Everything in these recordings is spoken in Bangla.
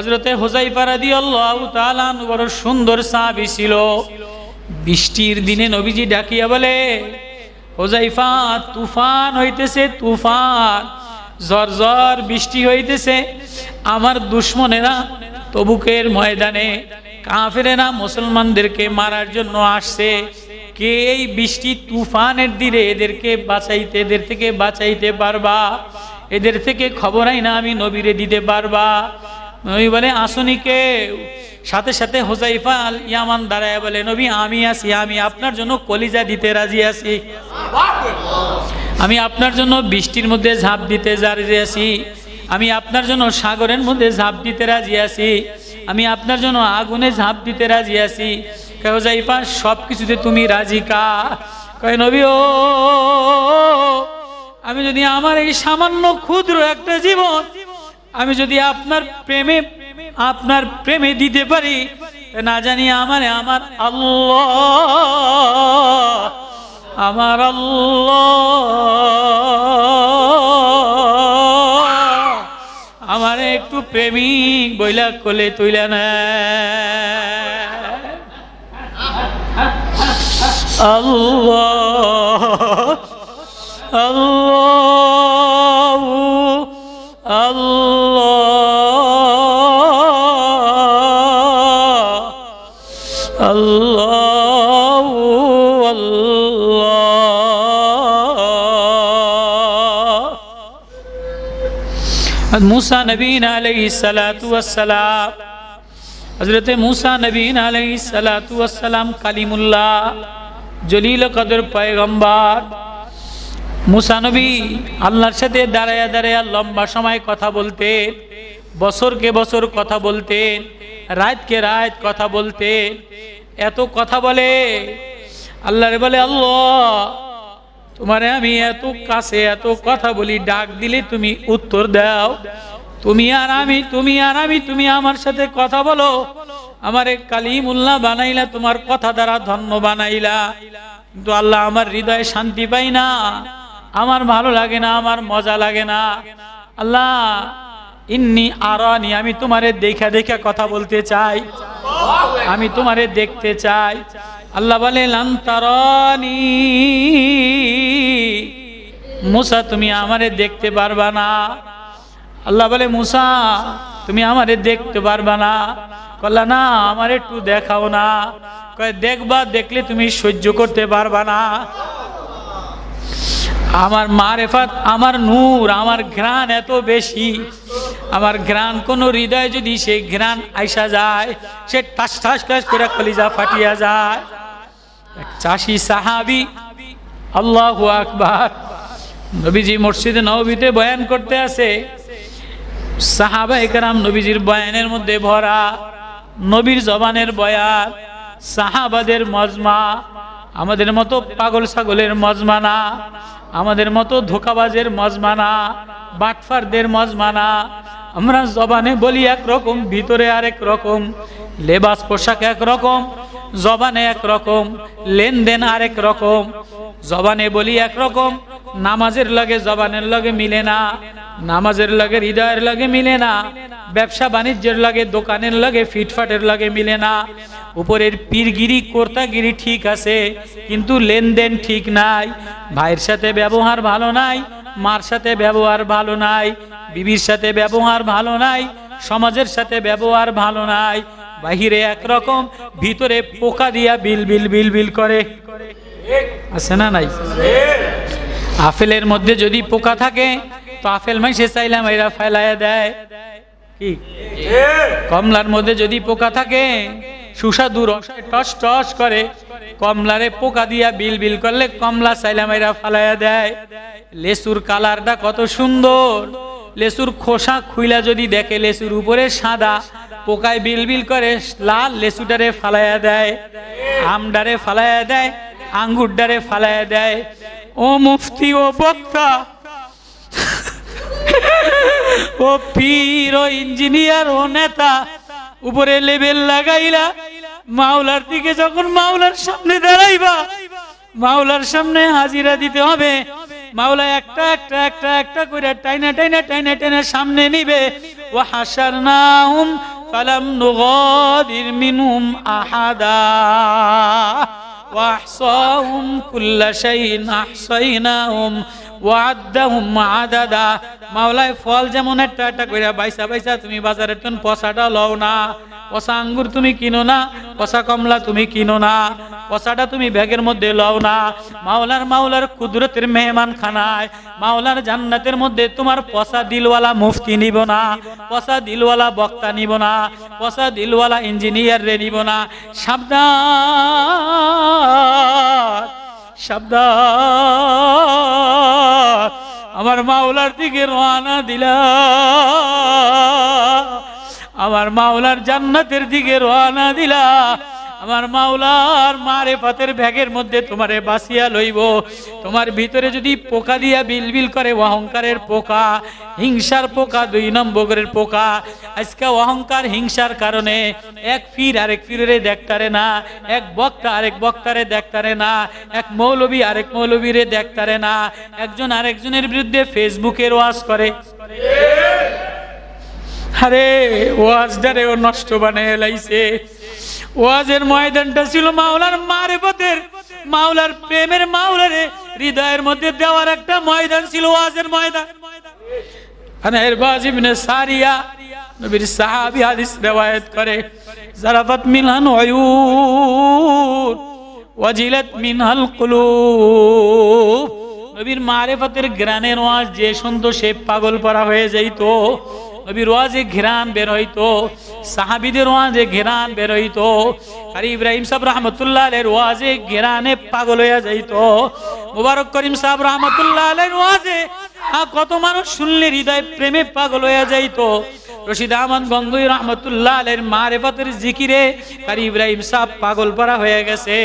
হজরতে হোজাইফা রাদিয়াল্লাহু তাআলা আনহু বড় সুন্দর সাহাবী ছিল। বৃষ্টির দিনে নবীজি ডাকিয়া বলে হোজাইফা তুফান হইতেছে, তুফান। ঝরঝর বৃষ্টি হইতেছে। আমার দুশ্মনেরা তবুকের ময়দানে কাফেরেরা মুসলমানদেরকে মারার জন্য আসছে। কে এই বৃষ্টি তুফানের দিনে এদেরকে বাঁচাইতে, এদের থেকে বাঁচাইতে পারবা? এদের থেকে খবরাই না আমি নবীরে দিতে পারবা? নবী বলে, আসুনি কেউ সাথে সাথে হোজাইফা আল ইয়ামান দাঁড়ায় বলে, নবী, আমি আছি, আমি আপনার জন্য কলিজা দিতে রাজি আছি। আমি আপনার জন্য বৃষ্টির মধ্যে ঝাঁপ দিতে রাজি আছি। আমি আপনার জন্য সাগরের মধ্যে ঝাঁপ দিতে রাজি আছি। আমি আপনার জন্য আগুনে ঝাঁপ দিতে রাজি আছি। যাইফা সব কিছুতে তুমি রাজি কা? কয়, নবী, ও, আমি যদি আমার এই সামান্য ক্ষুদ্র একটা জীবন আমি যদি আপনার প্রেমে আপনার প্রেমে দিতে পারি, না জানি আমার আমার আল্লাহ আমার আল্লাহ, আমার একটু প্রেমিক বইলা কোলে তুইলা না। আল্লাহ আল্লাহ। সালাম হযরত মুসা নবীন আলাইহিস সালাতু সালাম কালিমুল্লাহ, জলিল কদর পয়গম্বর। মুসা নবী আল্লাহর সাথে দাঁড়ায়া দাঁড়ায়া লম্বা সময় কথা বলতেন, বছরকে বছর কথা বলতেন, রাতকে রাত কথা বলতেন। এত কথা বলে, আল্লাহরে বলে, আল্লাহ তোমারে আমি এত কাছে এত কথা বলি, ডাক দিলে তুমি উত্তর দাও। তুমি আর আমি, তুমি আর আমি, তুমি আমার সাথে কথা বলো। আমারে কালিমুল্লাহ বানাইলা, তোমার কথা দ্বারা ধন্য বানাইলা। কিন্তু আল্লাহ আমার হৃদয়ে শান্তি পাই না। আমার ভালো লাগে না, আমার মজা লাগে না। আল্লাহ, ইন্নি আরানি, আমি তোমারে দেখা দেখা কথা বলতে চাই। আমি তোমারে দেখতে চাই। আল্লাহ বলে লান্তারানি মুসা, তুমি আমারে দেখতে পারবা না। আল্লাহ বলে, মুসা, তুমি আমারে দেখতে পারবা না। কল্লা না, আমার একটু দেখাও না। কয়, দেখবা, দেখলে তুমি সহ্য করতে পারবা না। আমার মারেফাত, আমার নূর, আমার ঘ্রাণ এত বেশি। আমার ঘ্রাণ, কোনো হৃদয় যদি সে ঘ্রাণ আইসা যায়, সে ঠাস ঠাস ঠাস করে কলিজা ফাটিয়া যায়। চাষি সাহাবি, আল্লাহ আকবার, নবীজি মসজিদে নবীতে বয়ান করতে আছে সাহাবা একরাম নবীজির বয়ানের মধ্যে ভরা, নবীর জবানের বয়ান সাহাবাদের মজমা, আমাদের মতো পাগল ছাগলের মজমানা আমাদের মতো ধোকাবাজের মজমানা বাটফারদের মজমানা আমরা জবানে বলি এক রকম, ভিতরে আরেক রকম, লেবাস, পোশাক এক রকম, জবানে এক রকম, লেনদেন আরেক রকম, জবানে বলি এক রকম, নামাজের লগে জবানের লগে মিলে না, নামাজের লগে হৃদয়ের লগে মিলে না, ব্যবসা বাণিজ্যের লগে, দোকানের লগে, ফিটফাটের লগে মিলে না, উপরের পীরগিরি, কর্তাগিরি ঠিক আছে, কিন্তু লেনদেন ঠিক নাই, ভাইয়ের সাথে ব্যবহার ভালো নাই মার সাথে ব্যবহার ভালো নাই, বিবির সাথে ব্যবহার ভালো নাই, সমাজের সাথে ব্যবহার ভালো নাই, বাহিরে একরকম, ভিতরে পোকা দিয়া বিল বিল বিল বিল করে। আছে না নাই? আপেলের মধ্যে যদি পোকা থাকে, তো আপেল মাইসে চাইলাম এরা ফেলাইয়া দেয়। কি? কমলার মধ্যে যদি পোকা থাকে, সুস্বাদু রসায় টস টস করে। কমলারে পোকা দিয়া বিল বিল করলে কমলা চাইলাম এরা ফালাইয়া দেয়। লেসুর কালারটা কত সুন্দর। লেসুর খোসা খুইলা যদি দেখে, লেসুর উপরে সাদা, পোকায় বিল বিল করে, লাল লেসুটারে ফালাইয়া দেয়, আমডারে ফালাইয়া দেয়, আঙ্গুরডারে ফালাইয়া দেয়। ও মুফতি, ও বক্তা, ও পীর, ও ইঞ্জিনিয়ার, ও নেতা, উপরে লেবেল লাগাইলা, মাওলার দিকে যখন মাওলার সামনে দাঁড়াইবা, মাওলার সামনে হাজিরা দিতে হবে মাওলা একটা একটা একটা একটা করে টাইনা টাইনা টাইনা টাইনা সামনে নিবে ও হাসার নাম ফালাম নুগাদির মিনহুম আহাদা واحصاهم كل شيء احصيناهم ওয়াদাহুম আদাদা মাওলায় ফল যেমন একটা একটা কইরা বাইসা বাইসা তুমি বাজারে টন পসাটা লও না পচা আঙ্গুর তুমি কিনো না পচা কমলা তুমি কিনো না পচাটা তুমি ব্যাগের মধ্যে লও না। মাওলার মাওলার কুদরতের মেহমান খানায় মাওলার জান্নাতের মধ্যে তোমার পচা দিলওয়ালা মুফতি নিব না পচা দিলওয়ালা বক্তা নিব না পচা দিলওয়ালা ইঞ্জিনিয়ার রে নিব না। সাবধান সাবধান, আমার মাওলার দিকে রওনা দিলা। আমার মাওলার জান্নাতের দিকে রওনা দিলা। আমার মাওলার মারে ফাতের ব্যাগের মধ্যে তোমারে বাসিয়া লইব। তোমার ভিতরে যদি পোকা দিয়া বিলবিল করে, অহংকারের পোকা, হিংসার পোকা, দুই নম্বরের পোকা। আজকে অহংকার, হিংসার কারণে এক ফির আরেক ফিরে দেখতারে না, এক বক্তা আরেক বক্তারে দেখতারে না, এক মৌলবী আরেক মৌলবীরে দেখতারে না, একজন আরেকজনের বিরুদ্ধে ফেসবুকের ওয়াজ করে। আরে ওয়াজটারে ও নষ্ট বানিয়ে লাইছে। ওয়াজের ময়দানটা ছিল মাওলার মারে পথের মাওলার প্রেমের মাওলারে হৃদয়ের মধ্যে দেওয়ার একটা ময়দান ছিল ওয়াজের ময়দান। সারিয়া, নবীর করে নবীর গ্রানের ওয়াজ যে শুনতো সে পাগল পরা হয়ে যাইতো। নবীর ওয়াজে ঘেরান বের হইতো, সাহাবিদের ওয়াজে ঘেরান বের হইতো আর ইব্রাহিম সাহেব রহমতুল্লাহ আলের ওয়াজে ঘেরানে পাগল হইয়া যাইতো। মুবারক করিম সাহেব রহমতুল্লাহ আলের ওয়াজে কত মানুষ শুনলে হৃদয় প্রেমে পাগল হইয়া যাইতো। রশিদ আহমদ গঙ্গুই রহমতুল্লাহ আলের মারেফতের জিকিরে আর ইব্রাহিম সাহ পাগল পারা হয়ে গেছে।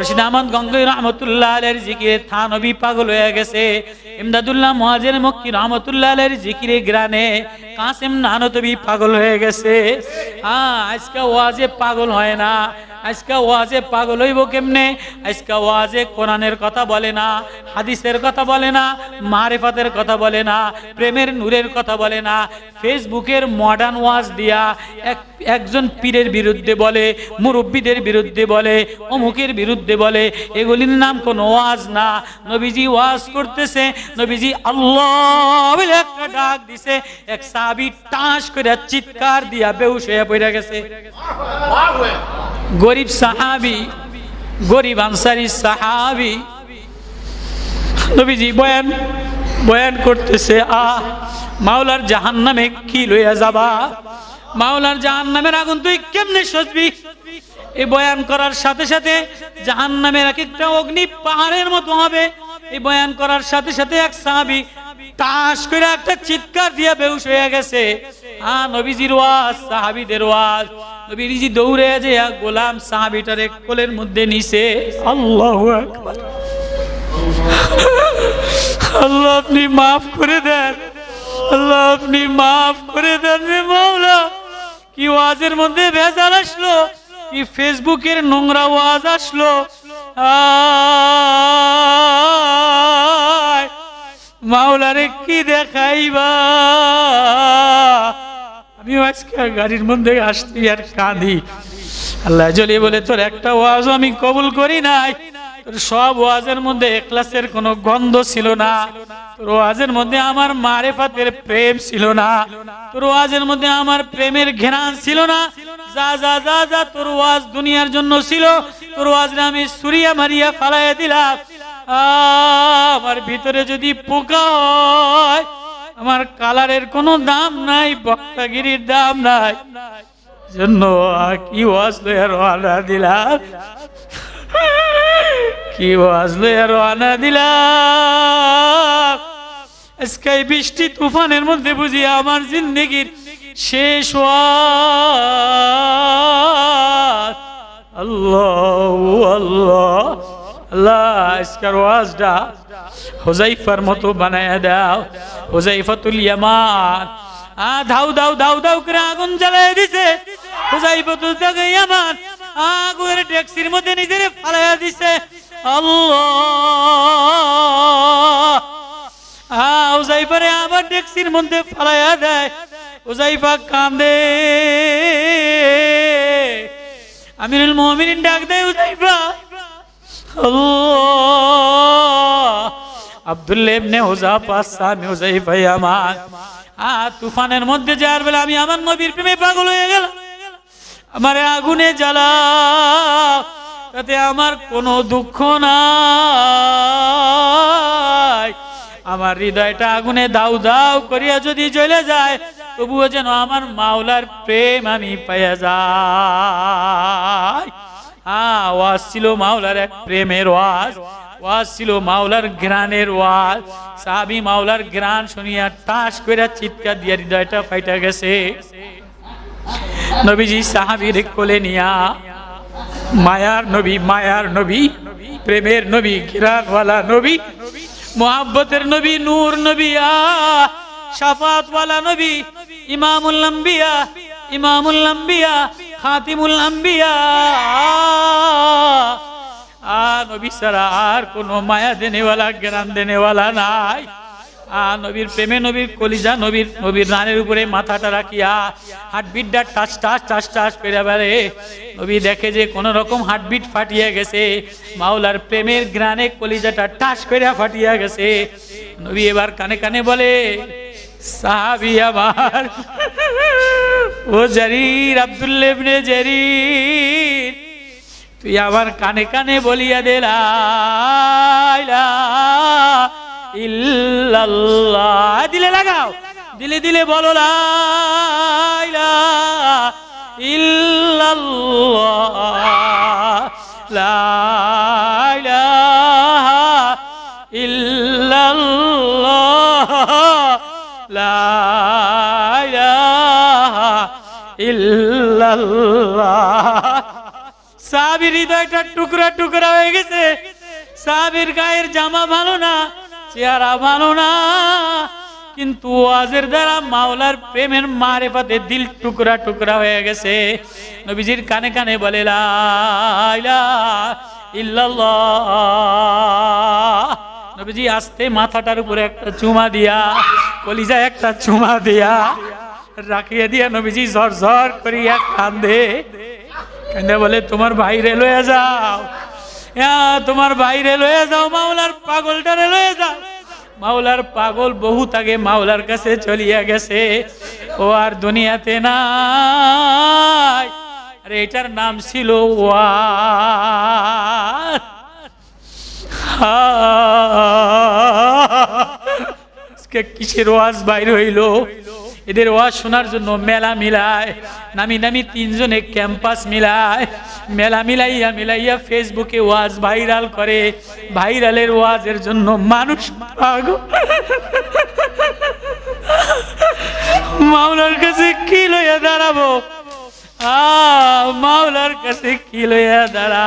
রশিদ আহমদ গঙ্গুই রহমতুল্লাহ আলের জিকিরে থানবী পাগল হয়ে গেছে। ইমদাদুল্লাহ মহাজের মক্কি রহমতুল্লাহ আলের জিকিরে গ্রানে কাসেম নানতবি পাগল হয়ে গেছে। হ্যাঁ আজকে ওয়াজে পাগল হয় না। আজকে ওয়াজে পাগল হইব কেমনে? আজকে ওয়াজে কোরআনের কথা বলে না, হাদিসের কথা বলে না, মারেফাতের কথা বলে না, প্রেমের নূরের কথা বলে না। ফেসবুকের মডার্ন ওয়াজ দিয়া এক, একজন পীরের বিরুদ্ধে বলে, মুরব্বীদের বিরুদ্ধে বলে, অমুকের বিরুদ্ধে বলে, এগুলির নাম কোনো ওয়াজ না। নবীজি ওয়াজ করতেছে, নবীজি আল্লাহ একটা ডাক দিছে, এক সাবি করে চিৎকার দিয়া বেউস হয়ে পড়ে গেছে। গরিব সাহাবি, গরিব আনসারি সাহাবি, নবীজি বয়ান বয়ান করতেছে আ মাওলার জাহান নামে কি লইয়া যাবা? মাওলার জাহান নামের আগুন তুই কেমনে সজবি? এই বয়ান করার সাথে সাথে জাহান নামের এক একটা অগ্নি পাহাড়ের মতো হবে। এই বয়ান করার সাথে সাথে এক সাহাবি টাস করে একটা চিৎকার দিয়া বেউস হয়ে গেছে। আ নবীজির ওয়াজ সাহাবিদের ওয়াজ। নবীজি দৌড়ে যে গোলাম সাহাবিটারে কোলের মধ্যে নিছে। আল্লাহু আল্লাহ আপনি মাফ করে দেন। আল্লাহ আপনি মাফ করে দেন রে মাওলা। কি ওয়াজের মধ্যে ভেজাল আসলো? কি ফেসবুকের নোংরা ওয়াজ আসলো? আয়, মাওলারে কি দেখাইবা? আমি আজকে গাড়ির মধ্যে আসছি আর কাঁদি। আল্লাহ জলি বলে, তোর একটা ওয়াজ আমি কবুল করি নাই। সব ওয়াজের মধ্যে এক্লাসের কোনো গন্ধ ছিল না। তোর ওয়াজের মধ্যে আমার মারে মারেফাতের প্রেম ছিল না। তোর ওয়াজের মধ্যে আমার প্রেমের ঘেরান ছিল না। যা যা যা যা তোর ওয়াজ দুনিয়ার জন্য ছিল, তোর ওয়াজরে আমি সুরিয়া মারিয়া ফালাইয়া দিলাম। আমার ভিতরে যদি পোকা হয়, আমার কালারের কোনো দাম নাই, বক্তাগিরির দাম নাই। জন্য কি লইয়া রওনা দিলাম? কি লইয়া রওনা দিলাম? আজকে বৃষ্টি তুফানের মধ্যে বুঝি আমার জিন্দগির শেষ আল্লাহ আল্লাহ। হোজাইফার মতো বানায় দাও হোজাইফাতুল ইয়ামান। আ, ধাউ দাউ দাউ দাউ করে আগুন জ্বালায় দিছে হোজাইফাতুল ইয়ামান। আগুনের ট্যাক্সির মধ্যে নিজের ফালাইয়া দিছে। আমিরুল মোহামিন ডাক দেয় উজাইফা ইবনে হুজাফা সামি হুজাইফা আমার আ, তুফানের মধ্যে যাওয়ার বেলা আমি আমার নবীর প্রেমে পাগল হয়ে গেলাম, আমারে আগুনে জ্বালা তাতে আমার কোনো দুঃখ নাই। আমার হৃদয়টা আগুনে দাউ দাউ করিয়া যদি চলে যায়, তবুও যেন আমার মাওলার প্রেম আমি পাইয়া যাই। হ্যাঁ ওয়াজ ছিল মাওলার এক প্রেমের ওয়াজ ওয়াজ ছিল মাওলার গ্রানের ওয়াজ। সাবি মাওলার গ্রান শুনিয়া টাস কইরা চিৎকার দিয়া হৃদয়টা ফাইটা গেছে। নবীজি সাহাবীর কোলে নিয়া, মায়ার নবী মায়ার নবী, প্রেমের নবী ঘিরানওয়ালা নবী, মোহাব্বতের নবী, নূর নবী আ শাফাতওয়ালা নবী, ইমামুল আম্বিয়া ইমামুল আম্বিয়া খাতিমুল আম্বিয়া। আর নবী সারা আর কোনো মায়া দেনেওয়ালা, জ্ঞান দেনেওয়ালা নাই। আ নবীর প্রেমে নবীর কলিজা, নবীর নবীর রানের উপরে মাথাটা রাখিয়া হার্টবিটটা টাচ টাচ টাচ টাচ করে বেড়ে নবী দেখে যে কোনো রকম হার্টবিট ফাটিয়ে গেছে, মাওলার প্রেমের গ্রানে কলিজাটা টাচ করে ফাটিয়া গেছে। নবী এবার কানে কানে বলে, সাহাবি আমার ও জারির আব্দুল্লেবনে জারির, তুই আমার কানে কানে বলিয়া দে দিলে লাগাও, দিলে দিলে বলো, লা ইলাহা ইল্লাল্লাহ। লা ইল্লাল্লাহ সাবির হৃদয়টা টুকরা টুকরা হয়ে গেছে। সাবির গায়ের জামা ভালো না, চেহারা ভালো না। কিন্তু ওয়াজের দ্বারা মাওলার প্রেমের মারে পাতে দিল টুকরা টুকরা হয়ে গেছে। নবীজির কানে কানে বলে নবীজি আস্তে মাথাটার উপরে একটা চুমা দিয়া, কলিজায় একটা চুমা দিয়া রাখিয়ে দিয়া নবীজি ঝর ঝর করিয়া কান্দে। কান্দে বলে, তোমার বাইরে লয়ে যাও। তোমার বাইরে লয়ে যাও, মাওলার পাগলটারে লয়ে যাও। মাওলার পাগল বহুত আগে মাওলার কাছে চলিয়া গেছে। ও আর দুনিয়াতে নাই। আরে, এটার নাম ছিল ওয়াজ। আজকে কিসের ওয়াজ বাইর হইল? এদের ওয়াজ শোনার জন্য মেলা মিলায়, নামি নামি তিনজনে ক্যাম্পাস মিলায়। মেলা মিলাইয়া মিলাইয়া ফেসবুকে ওয়াজ ভাইরাল করে, ভাইরালের ওয়াজের জন্য মানুষ মাওলার কাছে কি লইয়া দাঁড়াবো? আ মাওলার কাছে কি লইয়া দাঁড়া